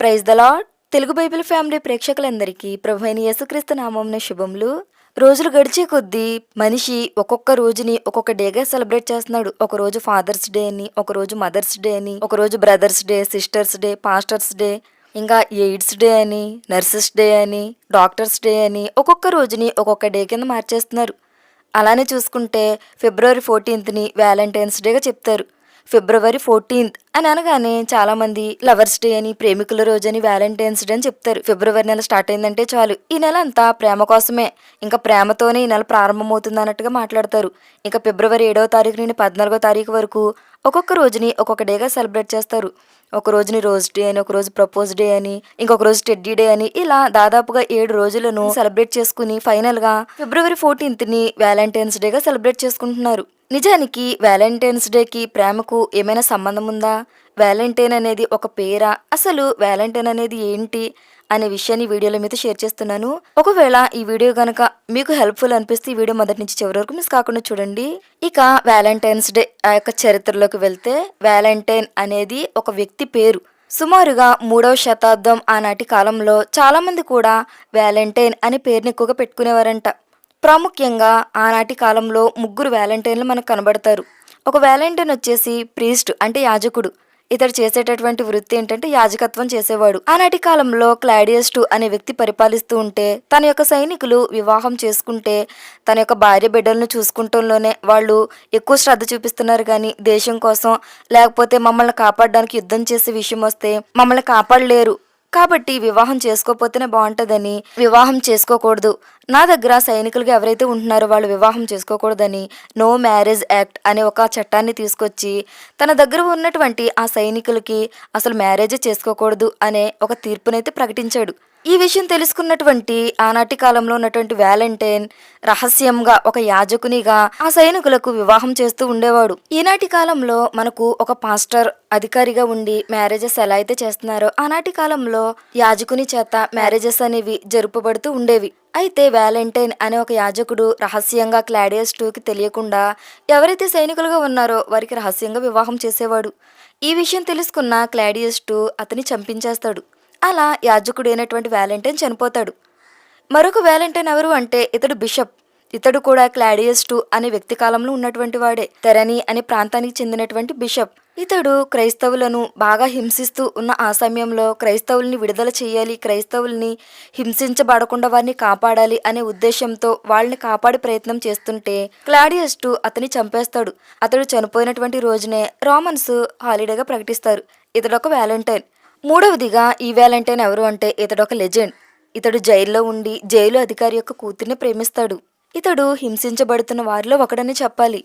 Praise the Lord Telugu Bible family ప్రేక్షకులందరికీ ప్రభు అయిన యేసుక్రీస్తు నామంన శుభములు. రోజులు గడిచే కొద్దీ మనిషి ఒక్కొక్క రోజుని ఒక్కొక్క డేగా సెలబ్రేట్ చేస్తున్నాడు. ఒక రోజు ఫాదర్స్ డే అని ఒక రోజు మదర్స్ డే అని ఒక రోజు brothers day sisters day pastors day ఇంకా ఎయిడ్స్ డే అని నర్సెస్ డే అని డాక్టర్స్ డే అని ఒక్కొక్క రోజుని ఒక్కొక్క డే కింద మార్చేస్తున్నారు. అలానే చూసుకుంటే ఫిబ్రవరి ఫోర్టీన్త్ని వ్యాలంటైన్స్ డేగా చెప్తారు. ఫిబ్రవరి ఫోర్టీన్త్ అని అనగానే చాలా మంది లవర్స్ డే అని ప్రేమికుల రోజు అని వ్యాలంటైన్స్ డే అని చెప్తారు. ఫిబ్రవరి నెల స్టార్ట్ అయిందంటే చాలు. ఈ నెల అంతా ప్రేమ కోసమే. ఇంకా ప్రేమతోనే ఈ నెల ప్రారంభమవుతుంది అన్నట్టుగా మాట్లాడతారు. ఇంకా ఫిబ్రవరి ఏడవ తారీఖు నుండి పద్నాలుగో తారీఖు వరకు ఒక్కొక్క రోజుని ఒక్కొక్క డేగా సెలబ్రేట్ చేస్తారు. ఒక రోజుని రోజ్ డే అని ఒక రోజు ప్రపోజ్ డే అని ఇంకొక రోజు టెడ్డీ డే అని ఇలా దాదాపుగా ఏడు రోజులను సెలబ్రేట్ చేసుకుని ఫైనల్గా ఫిబ్రవరి ఫోర్టీన్త్ని వ్యాలంటైన్స్ డేగా సెలబ్రేట్ చేసుకుంటున్నారు. నిజానికి వ్యాలంటైన్స్ డేకి ప్రేమకు ఏమైనా సంబంధం ఉందా? వ్యాలంటైన్ అనేది ఒక పేరా? అసలు వ్యాలంటైన్ అనేది ఏంటి? అనే విషయాన్ని వీడియోలో మీతో షేర్ చేస్తున్నాను. ఒకవేళ ఈ వీడియో కనుక మీకు హెల్ప్ఫుల్ అనిపిస్తే ఈ వీడియో మొదటి నుంచి చివరి వరకు మిస్ కాకుండా చూడండి. ఇక వ్యాలంటైన్స్ డే ఆ యొక్క చరిత్రలోకి వెళ్తే వ్యాలంటైన్ అనేది ఒక వ్యక్తి పేరు. సుమారుగా మూడవ శతాబ్దం ఆనాటి కాలంలో చాలామంది కూడా వ్యాలంటైన్ అనే పేరుని ఎక్కువగా పెట్టుకునేవారంట. ప్రాముఖ్యంగా ఆనాటి కాలంలో ముగ్గురు వ్యాలంటైన్లు మనకు కనబడతారు. ఒక వ్యాలంటైన్ వచ్చేసి ప్రీస్ట్ అంటే యాజకుడు. ఇతడు చేసేటటువంటి వృత్తి ఏంటంటే యాజకత్వం చేసేవాడు. ఆనాటి కాలంలో క్లాడియస్ టు అనే వ్యక్తి పరిపాలిస్తూ ఉంటే తన యొక్క సైనికులు వివాహం చేసుకుంటే తన యొక్క భార్య బిడ్డలను చూసుకుంటంలోనే వాళ్ళు ఎక్కువ శ్రద్ధ చూపిస్తున్నారు కానీ దేశం కోసం లేకపోతే మమ్మల్ని కాపాడడానికి యుద్ధం చేసే విషయం వస్తే మమ్మల్ని కాపాడలేరు. కాబట్టి వివాహం చేసుకోకపోతేనే బాగుంటుందని వివాహం చేసుకోకూడదు. నా దగ్గర సైనికులుగా ఎవరైతే ఉంటున్నారో వాళ్ళు వివాహం చేసుకోకూడదని నో మ్యారేజ్ యాక్ట్ అనే ఒక చట్టాన్ని తీసుకొచ్చి తన దగ్గర ఉన్నటువంటి ఆ సైనికులకి అసలు మ్యారేజ్ చేసుకోకూడదు అనే ఒక తీర్పునైతే ప్రకటించాడు. ఈ విషయం తెలుసుకున్నటువంటి ఆనాటి కాలంలో ఉన్నటువంటి వ్యాలంటైన్ రహస్యంగా ఒక యాజకునిగా ఆ సైనికులకు వివాహం చేస్తూ ఉండేవాడు. ఈనాటి కాలంలో మనకు ఒక పాస్టర్ అధికారిగా ఉండి మ్యారేజెస్ ఎలా అయితే చేస్తున్నారో ఆనాటి కాలంలో యాజకుని చేత మ్యారేజెస్ అనేవి జరుపబడుతూ ఉండేవి. అయితే వ్యాలంటైన్ అనే ఒక యాజకుడు రహస్యంగా క్లాడియస్ టూకి తెలియకుండా ఎవరైతే సైనికులుగా ఉన్నారో వారికి రహస్యంగా వివాహం చేసేవాడు. ఈ విషయం తెలుసుకున్న క్లాడియస్ టూ అతని చంపించేస్తాడు. అలా యాజకుడైనటువంటి వ్యాలంటైన్ చనిపోతాడు. మరొక వ్యాలంటైన్ ఎవరు అంటే ఇతడు బిషప్. ఇతడు కూడా క్లాడియస్ టూ అనే వ్యక్తి కాలంలో ఉన్నటువంటి వాడే. తెరని అనే ప్రాంతానికి చెందినటువంటి బిషప్. ఇతడు క్రైస్తవులను బాగా హింసిస్తూ ఉన్న ఆ సమయంలో క్రైస్తవుల్ని విడుదల చేయాలి క్రైస్తవుల్ని హింసించబడకుండా వారిని కాపాడాలి అనే ఉద్దేశంతో వాళ్ళని కాపాడే ప్రయత్నం చేస్తుంటే క్లాడియస్ టూ అతని చంపేస్తాడు. అతడు చనిపోయినటువంటి రోజునే రోమన్స్ హాలిడేగా ప్రకటిస్తారు. ఇతడు ఒక వ్యాలంటైన్ మూడవదిగా ఈ వ్యాలంటైన్ ఎవరు అంటే ఇతడు ఒక లెజెండ్. ఇతడు జైల్లో ఉండి జైలు అధికారి యొక్క కూతుర్ని ప్రేమిస్తాడు. ఇతడు హింసించబడుతున్న వారిలో ఒకడని చెప్పాలి.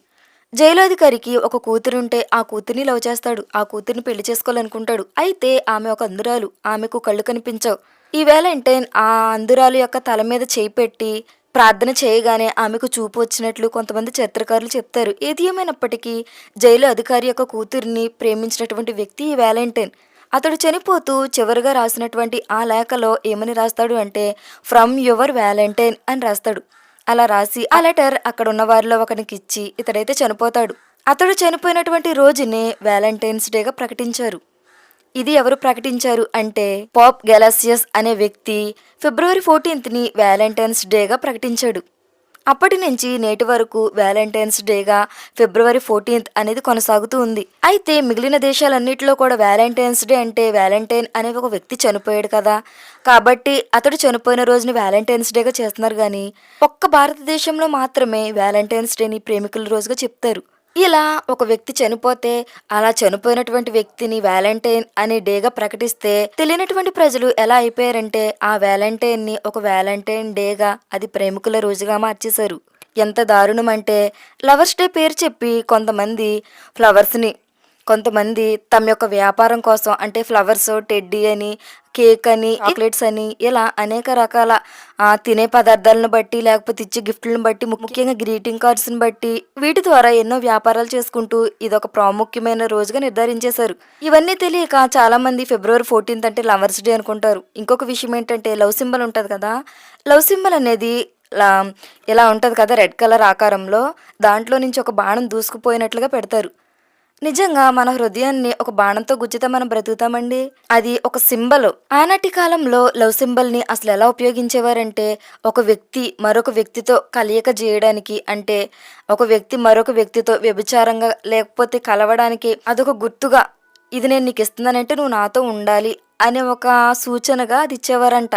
జైలు అధికారికి ఒక కూతురుంటే ఆ కూతుర్ని లవ్ చేస్తాడు. ఆ కూతుర్ని పెళ్ళి చేసుకోవాలనుకుంటాడు. అయితే ఆమె ఒక అందురాలు ఆమెకు కళ్ళు కనిపించవు. ఈ వ్యాలంటైన్ ఆ అందురాలు యొక్క తల మీద చేయి పెట్టి ప్రార్థన చేయగానే ఆమెకు చూపు వచ్చినట్లు కొంతమంది చిత్రకారులు చెప్తారు. ఏది ఏమైనప్పటికీ జైలు అధికారి యొక్క కూతుర్ని ప్రేమించినటువంటి వ్యక్తి ఈ వ్యాలంటైన్ అతడు చనిపోతూ చివరిగా రాసినటువంటి ఆ లేఖలో ఏమని రాస్తాడు అంటే ఫ్రమ్ యువర్ వ్యాలంటైన్ అని రాస్తాడు. అలా రాసి ఆ లెటర్ అక్కడ ఉన్న వారిలో ఒకరికి ఇచ్చి ఇతడైతే చనిపోతాడు. అతడు చనిపోయినటువంటి రోజునే వ్యాలంటైన్స్ డేగా ప్రకటించారు. ఇది ఎవరు ప్రకటించారు అంటే పాప్ గెలాసియస్ అనే వ్యక్తి ఫిబ్రవరి ఫోర్టీన్త్ని వ్యాలంటైన్స్ డేగా ప్రకటించాడు. అప్పటి నుంచి నేటి వరకు వ్యాలంటైన్స్ డేగా ఫిబ్రవరి ఫోర్టీన్త్ అనేది కొనసాగుతూ ఉంది. అయితే మిగిలిన దేశాలన్నింటిలో కూడా వ్యాలంటైన్స్ డే అంటే వ్యాలంటైన్ అనే ఒక వ్యక్తి చనిపోయాడు కదా. కాబట్టి అతడు చనిపోయిన రోజుని వ్యాలంటైన్స్ డేగా చేస్తున్నారు కానీ ఒక్క భారతదేశంలో మాత్రమే వ్యాలంటైన్స్ డేని ప్రేమికుల రోజుగా చెప్తారు. ఇలా ఒక వ్యక్తి చనిపోతే అలా చనిపోయినటువంటి వ్యక్తిని వ్యాలంటైన్ అనే డేగా ప్రకటిస్తే తెలియనటువంటి ప్రజలు ఎలా అయిపోయారంటే ఆ వ్యాలంటైన్ని ఒక వ్యాలంటైన్ డేగా అది ప్రేమికుల రోజుగా మార్చేశారు. ఎంత దారుణం అంటే లవర్స్ డే పేరు చెప్పి కొంతమంది ఫ్లవర్స్ని కొంతమంది తమ యొక్క వ్యాపారం కోసం అంటే ఫ్లవర్స్ టెడ్డీ అని కేక్ అని చాక్లెట్స్ అని ఇలా అనేక రకాల తినే పదార్థాలను బట్టి లేకపోతే ఇచ్చే గిఫ్ట్లను బట్టి ముఖ్యంగా గ్రీటింగ్ కార్డ్స్ని బట్టి వీటి ద్వారా ఎన్నో వ్యాపారాలు చేసుకుంటూ ఇది ఒక ప్రాముఖ్యమైన రోజుగా నిర్ధారించేశారు. ఇవన్నీ తెలియక చాలా మంది ఫిబ్రవరి ఫోర్టీన్త్ అంటే లవర్స్ డే అనుకుంటారు. ఇంకొక విషయం ఏంటంటే లవ్ సింబల్ ఉంటుంది కదా? లవ్ సింబల్ అనేది ఇలా ఉంటుంది కదా రెడ్ కలర్ ఆకారంలో దాంట్లో నుంచి ఒక బాణం దూసుకుపోయినట్లుగా పెడతారు. నిజంగా మన హృదయాన్ని ఒక బాణంతో గుచ్చితే మనం బ్రతుకుతామండి? అది ఒక సింబల్. ఆనాటి కాలంలో లవ్ సింబల్ని అసలు ఎలా ఉపయోగించేవారంటే ఒక వ్యక్తి మరొక వ్యక్తితో కలయిక చేయడానికి అంటే ఒక వ్యక్తి మరొక వ్యక్తితో వ్యభిచారంగా లేకపోతే కలవడానికి అదొక గుర్తుగా ఇది నేను నీకు ఇస్తున్నానంటే నువ్వు నాతో ఉండాలి అనే ఒక సూచనగా అది ఇచ్చేవారంట.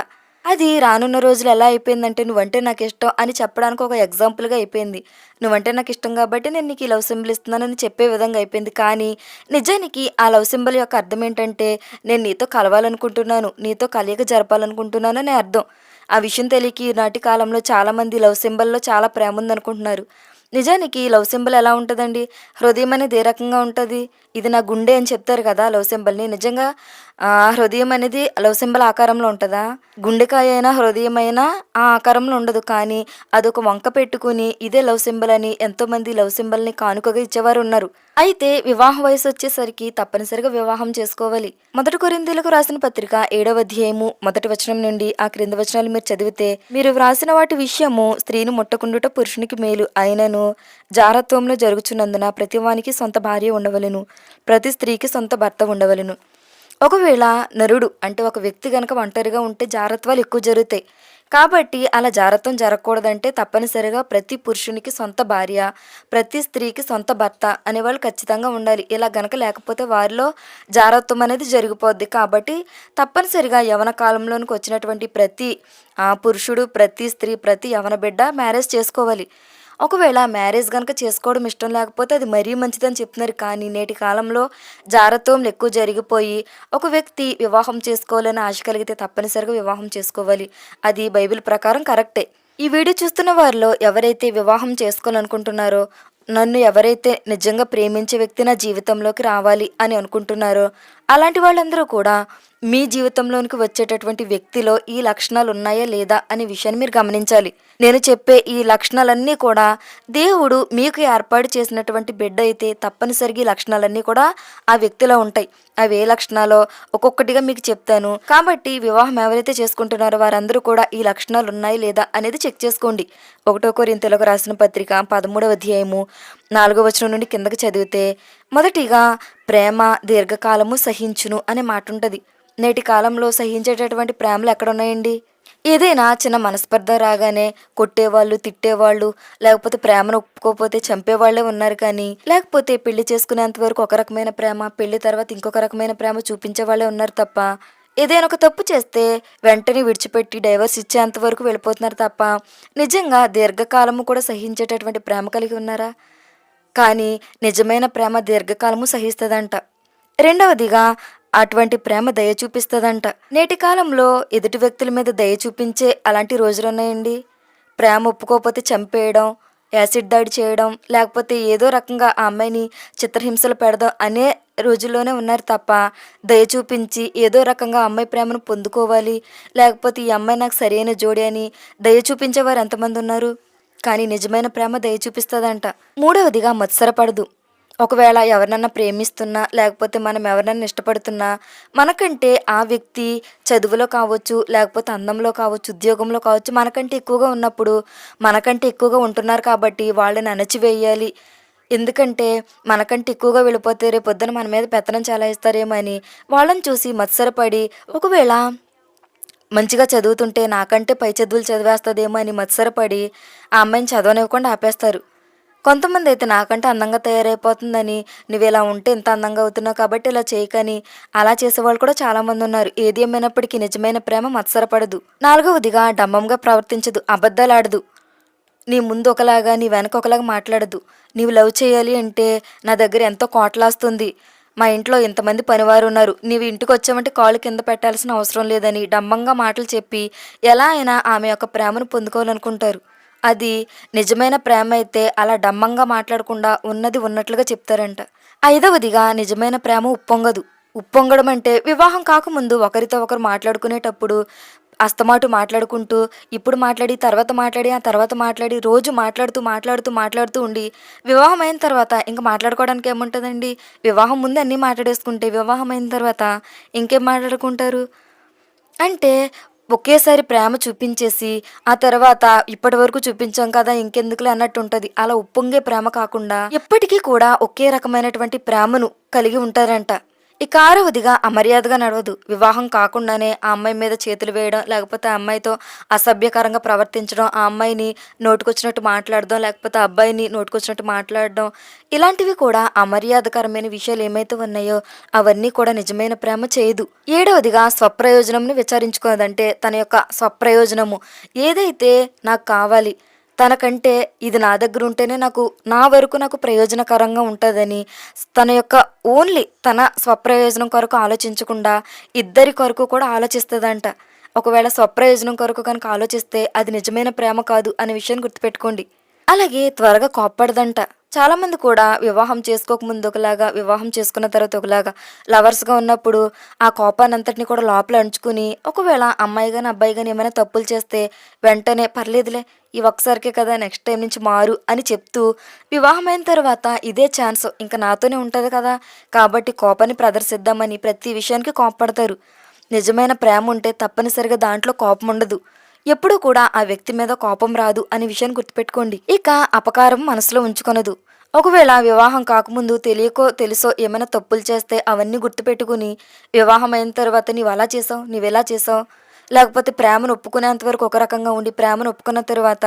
అది రానున్న రోజులు ఎలా అయిపోయిందంటే నువ్వంటే నాకు ఇష్టం అని చెప్పడానికి ఒక ఎగ్జాంపుల్గా అయిపోయింది. నువ్వంటే నాకు ఇష్టం కాబట్టి నేను నీకు ఈ లవ్ సింబల్ ఇస్తున్నానని చెప్పే విధంగా అయిపోయింది. కానీ నిజానికి ఆ లవ్ సింబల్ యొక్క అర్థం ఏంటంటే నేను నీతో కలవాలనుకుంటున్నాను నీతో కలియక జరపాలనుకుంటున్నాను అని అర్థం. ఆ విషయం తెలియక ఈనాటి కాలంలో చాలామంది లవ్ సింబల్లో చాలా ప్రేమ ఉందనుకుంటున్నారు. నిజానికి లవ్ సింబల్ ఎలా ఉంటుందండి? హృదయం అనేది ఏ రకంగా ఉంటుంది? ఇది నా గుండె అని చెప్తారు కదా లవ్ సింబల్ని. నిజంగా హృదయం అనేది లవ్ సింబల్ ఆకారంలో ఉంటుందా? గుండెకాయ అయినా హృదయం అయినా ఆ ఆకారంలో ఉండదు. కానీ అదొక వంక పెట్టుకుని ఇదే లవ్ సింబల్ అని ఎంతోమంది లవ్ సింబల్ని కానుకగా ఇచ్చేవారు ఉన్నారు. అయితే వివాహ వయసు వచ్చేసరికి తప్పనిసరిగా వివాహం చేసుకోవాలి. మొదటి కొరిందీలకు రాసిన పత్రిక ఏడవ అధ్యాయము మొదటి వచనం నుండి ఆ క్రింద వచనాలు మీరు చదివితే మీరు వ్రాసిన వాటి విషయము స్త్రీని ముట్టకుండుట పురుషునికి మేలు. అయినను జారత్వంలో జరుగుచున్నందున ప్రతివానికి సొంత భార్య ఉండవలెను. ప్రతి స్త్రీకి సొంత భర్త ఉండవలెను. ఒకవేళ నరుడు అంటే ఒక వ్యక్తి గనక ఒంటరిగా ఉంటే జారత్వాలు ఎక్కువ జరుగుతాయి. కాబట్టి అలా జారత్వం జరగకూడదంటే తప్పనిసరిగా ప్రతి పురుషునికి సొంత భార్య ప్రతి స్త్రీకి సొంత భర్త అనేవాళ్ళు ఖచ్చితంగా ఉండాలి. ఇలా గనక లేకపోతే వారిలో జారత్వం అనేది జరిగిపోద్ది. కాబట్టి తప్పనిసరిగా యవన కాలంలోనికి వచ్చినటువంటి ప్రతి ఆ, పురుషుడు ప్రతి స్త్రీ ప్రతి యవన బిడ్డ మ్యారేజ్ చేసుకోవాలి. ఒకవేళ మ్యారేజ్ కనుక చేసుకోవడం ఇష్టం లేకపోతే అది మరీ మంచిదని చెప్తున్నారు. కానీ నేటి కాలంలో జారత్వం ఎక్కువ జరిగిపోయి ఒక వ్యక్తి వివాహం చేసుకోవాలని ఆశ కలిగితే తప్పనిసరిగా వివాహం చేసుకోవాలి. అది బైబిల్ ప్రకారం కరెక్టే. ఈ వీడియో చూస్తున్న వారిలో ఎవరైతే వివాహం చేసుకోవాలనుకుంటున్నారో నన్ను ఎవరైతే నిజంగా ప్రేమించే వ్యక్తి నా జీవితంలోకి రావాలి అని అనుకుంటున్నారో అలాంటి వాళ్ళందరూ కూడా మీ జీవితంలోనికి వచ్చేటటువంటి వ్యక్తిలో ఈ లక్షణాలు ఉన్నాయా లేదా అనే విషయాన్ని మీరు గమనించాలి. నేను చెప్పే ఈ లక్షణాలన్నీ కూడా దేవుడు మీకు ఏర్పాటు చేసినటువంటి బిడ్డ అయితే తప్పనిసరిగా ఈ లక్షణాలన్నీ కూడా ఆ వ్యక్తిలో ఉంటాయి. అవి ఏ లక్షణాలో? ఒక్కొక్కటిగా మీకు చెప్తాను. కాబట్టి వివాహం ఎవరైతే చేసుకుంటున్నారో వారందరూ కూడా ఈ లక్షణాలు ఉన్నాయి లేదా అనేది చెక్ చేసుకోండి. ఒకటో కొరింతలకు రాసిన పత్రిక పదమూడవ అధ్యాయము నాలుగో వచనం నుండి కిందకి చదివితే మొదటిగా ప్రేమ దీర్ఘకాలము సహించును అనే మాట ఉంటుంది నేటి కాలంలో సహించేటటువంటి ప్రేమలు ఎక్కడ ఉన్నాయండి ఏదైనా చిన్న మనస్పర్ధ రాగానే కొట్టేవాళ్ళు తిట్టేవాళ్ళు లేకపోతే ప్రేమను ఒప్పుకోకపోతే చంపేవాళ్ళే ఉన్నారు కానీ లేకపోతే పెళ్ళి చేసుకునేంత వరకు ఒక రకమైన ప్రేమ పెళ్ళి తర్వాత ఇంకొక రకమైన ప్రేమ చూపించే వాళ్ళే ఉన్నారు తప్ప ఏదైనా ఒక తప్పు చేస్తే వెంటనే విడిచిపెట్టి డైవర్స్ ఇచ్చేంత వరకు వెళ్ళిపోతున్నారు తప్ప నిజంగా దీర్ఘకాలము కూడా సహించేటటువంటి ప్రేమ కలిగి ఉన్నారా? కానీ నిజమైన ప్రేమ దీర్ఘకాలము సహిస్తుందంట. రెండవదిగా అటువంటి ప్రేమ దయ చూపిస్తుందంట. నేటి కాలంలో ఎదుటి వ్యక్తుల మీద దయ చూపించే అలాంటి రోజులున్నాయండి. ప్రేమ ఒప్పుకోకపోతే చంపేయడం యాసిడ్ దాడి చేయడం లేకపోతే ఏదో రకంగా ఆ అమ్మాయిని చిత్రహింసలు పెడదాం అనే రోజుల్లోనే ఉన్నారు తప్ప దయ చూపించి ఏదో రకంగా అమ్మాయి ప్రేమను పొందుకోవాలి. లేకపోతే ఈ అమ్మాయి నాకు సరైన జోడి అని దయ చూపించేవారు ఎంతమంది ఉన్నారు? కానీ నిజమైన ప్రేమ దయ చూపిస్తుందంట. మూడవదిగా మత్సరపడదు ఒకవేళ ఎవరినన్నా ప్రేమిస్తున్నా లేకపోతే మనం ఎవరినన్నా ఇష్టపడుతున్నా మనకంటే ఆ వ్యక్తి చదువులో కావచ్చు లేకపోతే అందంలో కావచ్చు ఉద్యోగంలో కావచ్చు మనకంటే ఎక్కువగా ఉన్నప్పుడు మనకంటే ఎక్కువగా ఉంటున్నారు కాబట్టి వాళ్ళని అణచివేయాలి. ఎందుకంటే మనకంటే ఎక్కువగా వెళ్ళిపోతే రేపొద్దున మన మీద పెత్తనం చెలాయిస్తారేమో అని వాళ్ళని చూసి మత్సరపడి ఒకవేళ మంచిగా చదువుతుంటే నాకంటే పై చదువులు చదివేస్తుందేమో అని మత్సరపడి ఆ అమ్మాయిని చదవనివ్వకుండా ఆపేస్తారు. కొంతమంది అయితే నాకంటే అందంగా తయారైపోతుందని నువ్వు ఇలా ఉంటే ఇంత అందంగా అవుతున్నావు కాబట్టి ఇలా చేయకని అలా చేసేవాళ్ళు కూడా చాలామంది ఉన్నారు. ఏది ఏమైనప్పటికీ నిజమైన ప్రేమ మత్సరపడదు. నాలుగవదిగా డంబంగా ప్రవర్తించదు అబద్ధాలు ఆడదు నీ ముందు ఒకలాగా నీ వెనక ఒకలాగా మాట్లాడదు. నీవు లవ్ చేయాలి అంటే నా దగ్గర ఎంతో కోట్లాస్తుంది. మా ఇంట్లో ఇంతమంది పనివారు ఉన్నారు. నీవు ఇంటికి వచ్చామంటే కాళ్ళు కింద పెట్టాల్సిన అవసరం లేదని డంబంగా మాటలు చెప్పి ఎలా అయినా ఆమె యొక్క ప్రేమను పొందుకోవాలనుకుంటారు. అది నిజమైన ప్రేమ అయితే అలా డంబంగా మాట్లాడకుండా ఉన్నది ఉన్నట్లుగా చెప్తారంట. ఐదవదిగా నిజమైన ప్రేమ ఉప్పొంగదు. ఉప్పొంగడం అంటే వివాహం కాకముందు ఒకరితో ఒకరు మాట్లాడుకునేటప్పుడు అస్తమాటు మాట్లాడుకుంటూ ఇప్పుడు మాట్లాడి తర్వాత మాట్లాడి ఆ తర్వాత మాట్లాడి రోజు మాట్లాడుతూ మాట్లాడుతూ మాట్లాడుతూ ఉండి వివాహం అయిన తర్వాత ఇంకా మాట్లాడుకోవడానికి ఏముంటుందండి? వివాహం ముందు అన్నీ మాట్లాడేసుకుంటే వివాహం అయిన తర్వాత ఇంకేం మాట్లాడుకుంటారు? అంటే ఒకేసారి ప్రేమ చూపించేసి ఆ తర్వాత ఇప్పటి వరకు చూపించాం కదా ఇంకెందుకులే అన్నట్టు ఉంటుంది. అలా ఉప్పొంగే ప్రేమ కాకుండా ఎప్పటికీ కూడా ఒకే రకమైనటువంటి ప్రేమను కలిగి ఉంటారంట. ఇక ఆరవదిగా అమర్యాదగా నడవదు. వివాహం కాకుండానే ఆ అమ్మాయి మీద చేతులు వేయడం లేకపోతే ఆ అమ్మాయితో అసభ్యకరంగా ప్రవర్తించడం ఆ అమ్మాయిని నోటుకొచ్చినట్టు మాట్లాడడం లేకపోతే అబ్బాయిని నోటుకొచ్చినట్టు మాట్లాడడం ఇలాంటివి కూడా అమర్యాదకరమైన విషయాలు ఏమైతే ఉన్నాయో అవన్నీ కూడా నిజమైన ప్రేమ చేయదు. ఏడవదిగా స్వప్రయోజనంను విచారించుకోదంటే తన యొక్క స్వప్రయోజనము. ఏదైతే నాకు కావాలి తనకంటే ఇది నా దగ్గర ఉంటేనే నాకు నా వరకు నాకు ప్రయోజనకరంగా ఉంటుందని తన యొక్క ఓన్లీ తన స్వప్రయోజనం కొరకు ఆలోచించకుండా ఇద్దరి కొరకు కూడా ఆలోచిస్తుందంట. ఒకవేళ స్వప్రయోజనం కొరకు కనుక ఆలోచిస్తే అది నిజమైన ప్రేమ కాదు అనే విషయాన్ని గుర్తుపెట్టుకోండి. అలాగే త్వరగా కోప్పడదంట. చాలామంది కూడా వివాహం చేసుకోకముందు ఒకలాగా వివాహం చేసుకున్న తర్వాత ఒకలాగా లవర్స్గా ఉన్నప్పుడు ఆ కోపాన్ని అంతటిని కూడా లోపల అంచుకుని ఒకవేళ అమ్మాయి కానీ అబ్బాయి కానీ ఏమైనా తప్పులు చేస్తే వెంటనే పర్లేదులే ఈ ఒక్కసారికే కదా నెక్స్ట్ టైం నుంచి మారు అని చెప్తూ వివాహమైన తర్వాత ఇదే ఛాన్స్ ఇంకా నాతోనే ఉంటుంది కదా. కాబట్టి కోపాన్ని ప్రదర్శిద్దామని ప్రతి విషయానికి కోపపడతారు. నిజమైన ప్రేమ ఉంటే తప్పనిసరిగా దాంట్లో కోపం ఉండదు. ఎప్పుడూ కూడా ఆ వ్యక్తి మీద కోపం రాదు అనే విషయాన్ని గుర్తుపెట్టుకోండి. ఇక అపకారం మనసులో ఉంచుకొనదు. ఒకవేళ వివాహం కాకముందు తెలియకో తెలుసో ఏమైనా తప్పులు చేస్తే అవన్నీ గుర్తుపెట్టుకుని వివాహం అయిన తర్వాత నీవు అలా చేసావు? నీవెలా చేసావు? లేకపోతే ప్రేమను ఒప్పుకునేంత వరకు ఒక రకంగా ఉండి ప్రేమను ఒప్పుకున్న తర్వాత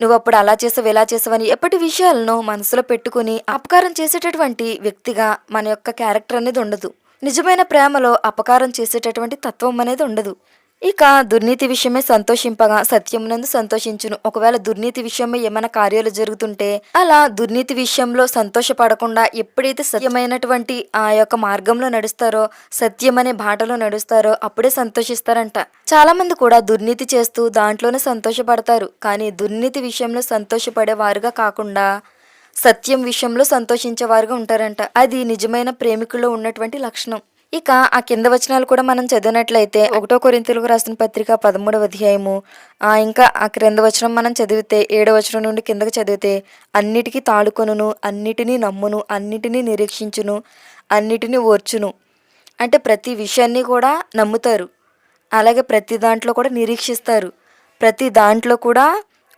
నువ్వు అప్పుడు అలా చేసావు ఇలా చేసావని ఎప్పటి విషయాలను మనసులో పెట్టుకుని అపకారం చేసేటటువంటి వ్యక్తిగా మన యొక్క క్యారెక్టర్ అనేది ఉండదు. నిజమైన ప్రేమలో అపకారం చేసేటటువంటి తత్వం అనేది ఉండదు. ఇక దుర్నీతి విషయమే సంతోషింపగా సత్యమునందు సంతోషించును. ఒకవేళ దుర్నీతి విషయమే ఏమైనా కార్యాలు జరుగుతుంటే అలా దుర్నీతి విషయంలో సంతోషపడకుండా ఎప్పుడైతే సత్యమైనటువంటి ఆ యొక్క మార్గంలో నడుస్తారో సత్యం అనే బాటలో నడుస్తారో అప్పుడే సంతోషిస్తారంట. చాలా మంది కూడా దుర్నీతి చేస్తూ దాంట్లోనే సంతోషపడతారు. కానీ దుర్నీతి విషయంలో సంతోషపడే వారుగా కాకుండా సత్యం విషయంలో సంతోషించేవారుగా ఉంటారంట. అది నిజమైన ప్రేమికుల్లో ఉన్నటువంటి లక్షణం. ఇక ఆ కింద వచనాలు కూడా మనం చదివినట్లయితే ఒకటో కొరింతలకు రాసిన పత్రిక పదమూడవ అధ్యాయము ఆ ఇంకా ఆ క్రింద వచనం మనం చదివితే ఏడవ వచనం నుండి కిందకి చదివితే అన్నిటికీ తాడుకొనును అన్నిటినీ నమ్మును అన్నిటినీ నిరీక్షించును అన్నిటినీ ఓర్చును. అంటే ప్రతి విషయాన్ని కూడా నమ్ముతారు. అలాగే ప్రతి దాంట్లో కూడా నిరీక్షిస్తారు. ప్రతి దాంట్లో కూడా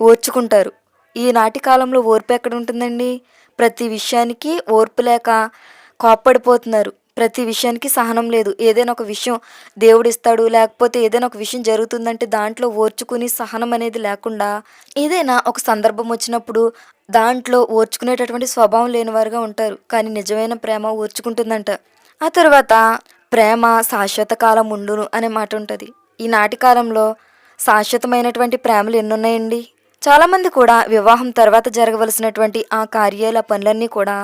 ఓర్చుకుంటారు. ఈనాటి కాలంలో ఓర్పు ఎక్కడ ఉంటుందండి? ప్రతి విషయానికి ఓర్పు లేక కోప్పడిపోతున్నారు ప్రతి విషయానికి సహనం లేదు. ఏదైనా ఒక విషయం దేవుడు ఇస్తాడు లేకపోతే ఏదైనా ఒక విషయం జరుగుతుందంటే దాంట్లో ఓర్చుకుని సహనం అనేది లేకుండా ఏదైనా ఒక సందర్భం వచ్చినప్పుడు దాంట్లో ఓర్చుకునేటటువంటి స్వభావం లేనివారుగా ఉంటారు. కానీ నిజమైన ప్రేమ ఓర్చుకుంటుందంట. ఆ తర్వాత ప్రేమ శాశ్వత కాలం ఉండును అనే మాట ఉంటుంది. ఈనాటి కాలంలో శాశ్వతమైనటువంటి ప్రేమలు ఎన్నున్నాయండి? చాలామంది కూడా వివాహం తర్వాత జరగవలసినటువంటి ఆ కార్యాల పనులన్నీ కూడా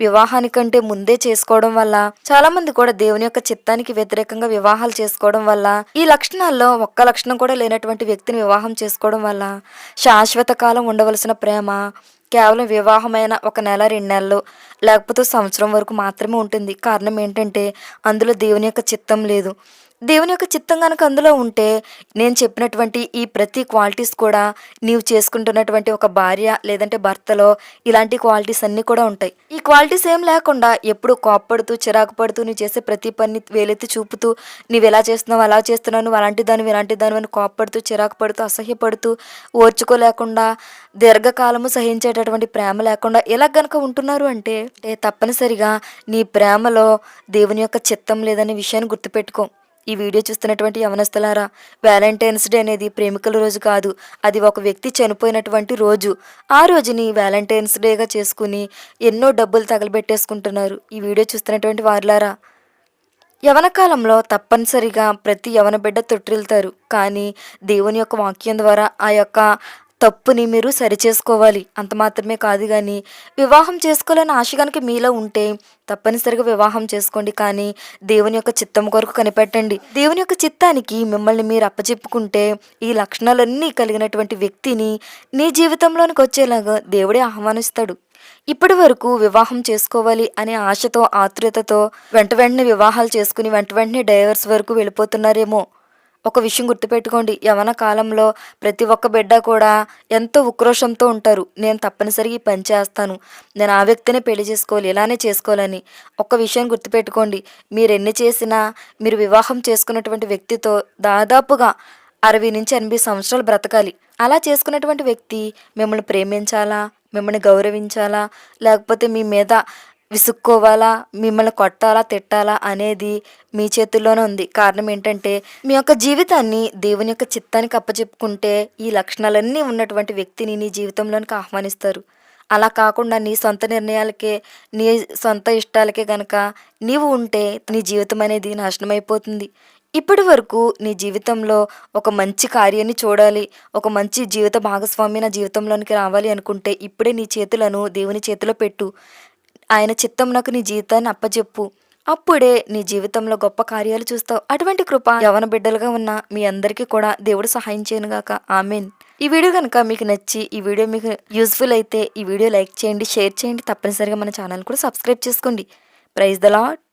వివాహానికంటే ముందే చేసుకోవడం వల్ల చాలామంది కూడా దేవుని యొక్క చిత్తానికి వ్యతిరేకంగా వివాహాలు చేసుకోవడం వల్ల ఈ లక్షణాల్లో ఒక్క లక్షణం కూడా లేనటువంటి వ్యక్తిని వివాహం చేసుకోవడం వల్ల శాశ్వత కాలం ఉండవలసిన ప్రేమ కేవలం వివాహమైన ఒక నెల రెండు నెలలు లేకపోతే సంవత్సరం వరకు మాత్రమే ఉంటుంది. కారణం ఏంటంటే అందులో దేవుని యొక్క చిత్తం లేదు. దేవుని యొక్క చిత్తం కనుక అందులో ఉంటే నేను చెప్పినటువంటి ఈ ప్రతి క్వాలిటీస్ కూడా నీవు చేసుకుంటున్నటువంటి ఒక భార్య లేదంటే భర్తలో ఇలాంటి క్వాలిటీస్ అన్నీ కూడా ఉంటాయి. ఈ క్వాలిటీస్ ఏం లేకుండా ఎప్పుడు కోప్పడుతూ చిరాకు పడుతూ నువ్వు చేసే ప్రతి పని వేలెత్తి చూపుతూ నీవు ఎలా చేస్తున్నావు అలా చేస్తున్నావు నువ్వు అలాంటి దాని ఇలాంటి దాని అని కోప్పడుతూ చిరాకు పడుతూ అసహ్యపడుతూ ఓర్చుకోలేకుండా దీర్ఘకాలము సహించేటటువంటి ప్రేమ లేకుండా ఇలా గనక ఉంటున్నారు అంటే అంటే తప్పనిసరిగా నీ ప్రేమలో దేవుని యొక్క చిత్తం లేదనే విషయాన్ని గుర్తుపెట్టుకో. ఈ వీడియో చూస్తున్నటువంటి యవనస్తులారా వ్యాలంటైన్స్ డే అనేది ప్రేమికుల రోజు కాదు. అది ఒక వ్యక్తి చనిపోయినటువంటి రోజు. ఆ రోజుని వ్యాలంటైన్స్ డేగా చేసుకుని ఎన్నో డబ్బులు తగలబెట్టేసుకుంటున్నారు. ఈ వీడియో చూస్తున్నటువంటి వారులారా యవన కాలంలో తప్పనిసరిగా ప్రతి యవన బిడ్డ తొట్టిల్తారు. కానీ దేవుని యొక్క వాక్యం ద్వారా ఆ యొక్క తప్పుని మీరు సరిచేసుకోవాలి. అంత మాత్రమే కాదు కానీ వివాహం చేసుకోవాలని ఆశ కనుక మీలో ఉంటే తప్పనిసరిగా వివాహం చేసుకోండి. కానీ దేవుని యొక్క చిత్తం కొరకు కనిపెట్టండి. దేవుని యొక్క చిత్తానికి మిమ్మల్ని మీరు అప్పచెప్పుకుంటే ఈ లక్షణాలన్నీ కలిగినటువంటి వ్యక్తిని నీ జీవితంలోనికి వచ్చేలాగా దేవుడే ఆహ్వానిస్తాడు. ఇప్పటి వరకు వివాహం చేసుకోవాలి అనే ఆశతో ఆతృతతో వెంట వెంటనే వివాహాలు చేసుకుని వెంట వెంటనే డైవర్స్ వరకు వెళ్ళిపోతున్నారేమో. ఒక విషయం గుర్తుపెట్టుకోండి. యవన కాలంలో ప్రతి ఒక్క బిడ్డ కూడా ఎంతో ఉక్రోషంతో ఉంటారు. నేను తప్పనిసరిగా ఈ పని చేస్తాను. నేను ఆ వ్యక్తినే పెళ్ళి చేసుకోవాలి. ఇలానే చేసుకోవాలని ఒక విషయం గుర్తుపెట్టుకోండి. మీరు ఎన్ని చేసినా మీరు వివాహం చేసుకున్నటువంటి వ్యక్తితో దాదాపుగా అరవై నుంచి ఎనభై సంవత్సరాలు బ్రతకాలి. అలా చేసుకున్నటువంటి వ్యక్తి మిమ్మల్ని ప్రేమించాలా? మిమ్మల్ని గౌరవించాలా? లేకపోతే మీ మీద విసుక్కోవాలా మిమ్మల్ని కొట్టాలా తిట్టాలా అనేది మీ చేతుల్లోనే ఉంది. కారణం ఏంటంటే మీ యొక్క జీవితాన్ని దేవుని యొక్క చిత్తానికి అప్పచెప్పుకుంటే ఈ లక్షణాలన్నీ ఉన్నటువంటి వ్యక్తిని నీ జీవితంలోనికి ఆహ్వానిస్తారు. అలా కాకుండా నీ సొంత నిర్ణయాలకే నీ సొంత ఇష్టాలకే గనక నీవు ఉంటే నీ జీవితం అనేది నాశనం అయిపోతుంది ఇప్పటి వరకు నీ జీవితంలో ఒక మంచి కార్యాన్ని చూడాలి ఒక మంచి జీవిత భాగస్వామి నా జీవితంలోనికి రావాలి అనుకుంటే ఇప్పుడే నీ చేతులను దేవుని చేతిలో పెట్టు. ఆయన చిత్తం నాకు నీ జీవితాన్ని అప్పచెప్పు అప్పుడే నీ జీవితంలో గొప్ప కార్యాలు చూస్తావు. అటువంటి కృప యవన బిడ్డలుగా ఉన్న మీ అందరికీ కూడా దేవుడు సహాయం చేయను గాక. ఆమెన్. ఈ వీడియో కనుక మీకు నచ్చి ఈ వీడియో మీకు యూస్ఫుల్ అయితే ఈ వీడియో లైక్ చేయండి షేర్ చేయండి. తప్పనిసరిగా మన ఛానల్ కూడా సబ్స్క్రైబ్ చేసుకోండి. Praise the lot